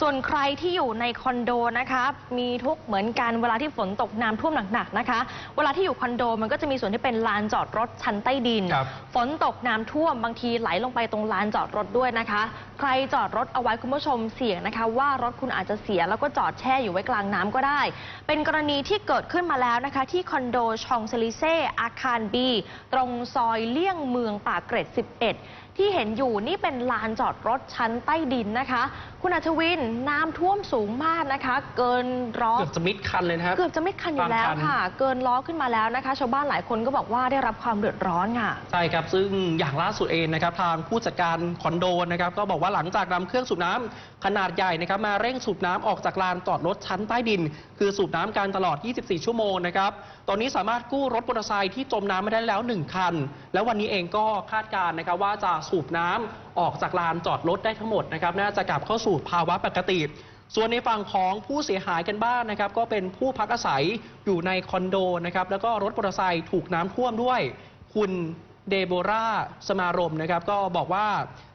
ส่วนใครที่อยู่ในคอนโดนะคะมีทุกข์เหมือนกันเวลาที่ฝนตกน้ำท่วมหนักๆนะคะ เวลาที่อยู่คอนโดมันก็จะมีส่วนที่เป็นลานจอดรถชั้นใต้ดินครับฝนตกน้ำท่วมบางทีไหลลงไปตรงลานจอดรถด้วยนะคะใครจอดรถเอาไว้คุณผู้ชมเสี่ยงนะคะ ว่ารถคุณอาจจะเสียแล้วก็จอดแช่อยู่ไว้กลางน้ำก็ได้ เป็นกรณีที่เกิดขึ้นมาแล้วนะคะ ที่คอนโดชองเซลิเซ่อาคารบีตรงซอยเลี่ยงเมืองปากเกร็ด 11 ที่เห็นอยู่นี่เป็นลานจอดรถชั้นใต้ดินนะคะ คุณอัชวินน้ำท่วมสูงมากนะคะ เกินร้อเกือบจะมิดคันเลยนะครับเกือบจะไม่คันอยู่แล้วบางคันค่ะ เกินล้อขึ้นมาแล้วนะคะ ชาวบ้านหลายคนก็บอกว่าได้รับความเดือดร้อนค่ะใช่ครับซึ่งอย่างล่าสุดเองนะครับทางผู้จัดการคอนโดนะครับก็บอกว่าหลังจากนำเครื่องสูบน้ำขนาดใหญ่นะครับมาเร่งสูบน้ำออกจากลานจอดรถชั้นใต้ดิน คือสูบน้ำกันตลอด 24 ชั่วโมงนะครับ ตอนนี้สามารถกู้รถมอเตอร์ไซค์ที่จมน้ำมาได้แล้ว 1 คัน แล้ววันนี้เองก็คาดการณ์นะครับว่าจะสูบน้ำออกจากลานจอดรถได้ทั้งหมดนะครับ น่าจะกลับเข้าสู่ภาวะปกติส่วนในฝั่งของผู้เสียหายกันบ้างนะครับ ก็เป็นผู้พักอาศัยอยู่ในคอนโดนะครับ แล้วก็รถมอเตอร์ไซค์ถูกน้ำท่วมด้วย คุณเดโบราสมารมนะครับ ก็บอกว่า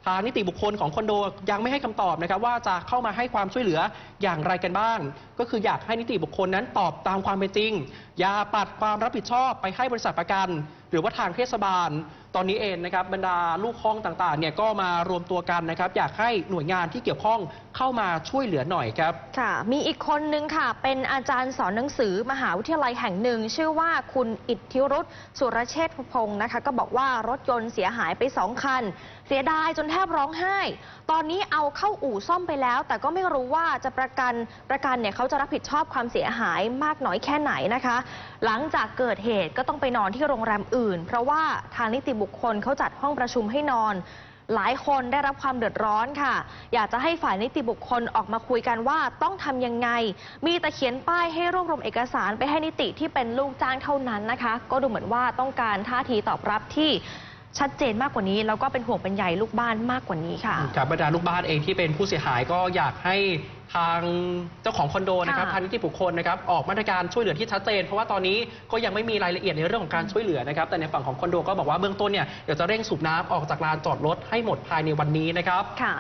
ทางนิติบุคคลของคอนโดยังไม่ให้คำตอบนะครับว่าจะเข้ามาให้ความช่วยเหลืออย่างไรกันบ้าง ก็คืออยากให้นิติบุคคลนั้นตอบตามความเป็นจริง อย่าปัดความรับผิดชอบไปให้บริษัทประกัน หรือว่าทางเทศบาล ตอนนี้เองนะครับบรรดาลูกห้องต่างๆเนี่ยก็มารวมตัวกันนะครับ อยากให้หน่วยงานที่เกี่ยวข้องเข้ามาช่วยเหลือหน่อยครับค่ะ มีอีกคนนึงค่ะ เป็นอาจารย์สอนหนังสือมหาวิทยาลัยแห่งหนึ่ง ชื่อว่าคุณอิทธิรุธสุรเชษฐพงศ์นะคะ ก็บอกว่ารถยนต์เสียหายไปสองคัน เสียดายจนแทบร้องไห้ ตอนนี้เอาเข้าอู่ซ่อมไปแล้ว แต่ก็ไม่รู้ว่าจะประกันประกันเนี่ยเขาจะรับผิดชอบความเสียหายมากน้อยแค่ไหนนะคะ หลังจากเกิดเหตุก็ต้องไปนอนที่โรงแรมอื่น เพราะว่าทางนิติบุคคลเขาจัดห้องประชุมให้นอนหลายคนได้รับความเดือดร้อนค่ะ อยากจะให้ฝ่ายนิติบุคคลออกมาคุยกันว่าต้องทำยังไง มีแต่เขียนป้ายให้รวบรวมเอกสารไปให้นิติที่เป็นลูกจ้างเท่านั้นนะคะ ก็ดูเหมือนว่าต้องการท่าทีตอบรับที่ ชัดเจนมากกว่านี้ แล้วก็เป็นห่วงเป็นใยลูกบ้านมากกว่านี้ค่ะ กับบรรดาลูกบ้านเองที่เป็นผู้เสียหายก็อยากให้ทางเจ้าของคอนโดนะครับค่ะทางนิติบุคคลนะครับออกมาตรการช่วยเหลือที่ชัดเจน เพราะว่าตอนนี้ก็ยังไม่มีรายละเอียดในเรื่องของการช่วยเหลือนะครับ แต่ในฝั่งของคอนโดก็บอกว่าเบื้องต้นเนี่ยเดี๋ยวจะเร่งสูบน้ำออกจากลานจอดรถให้หมดภายในวันนี้นะครับ ค่ะ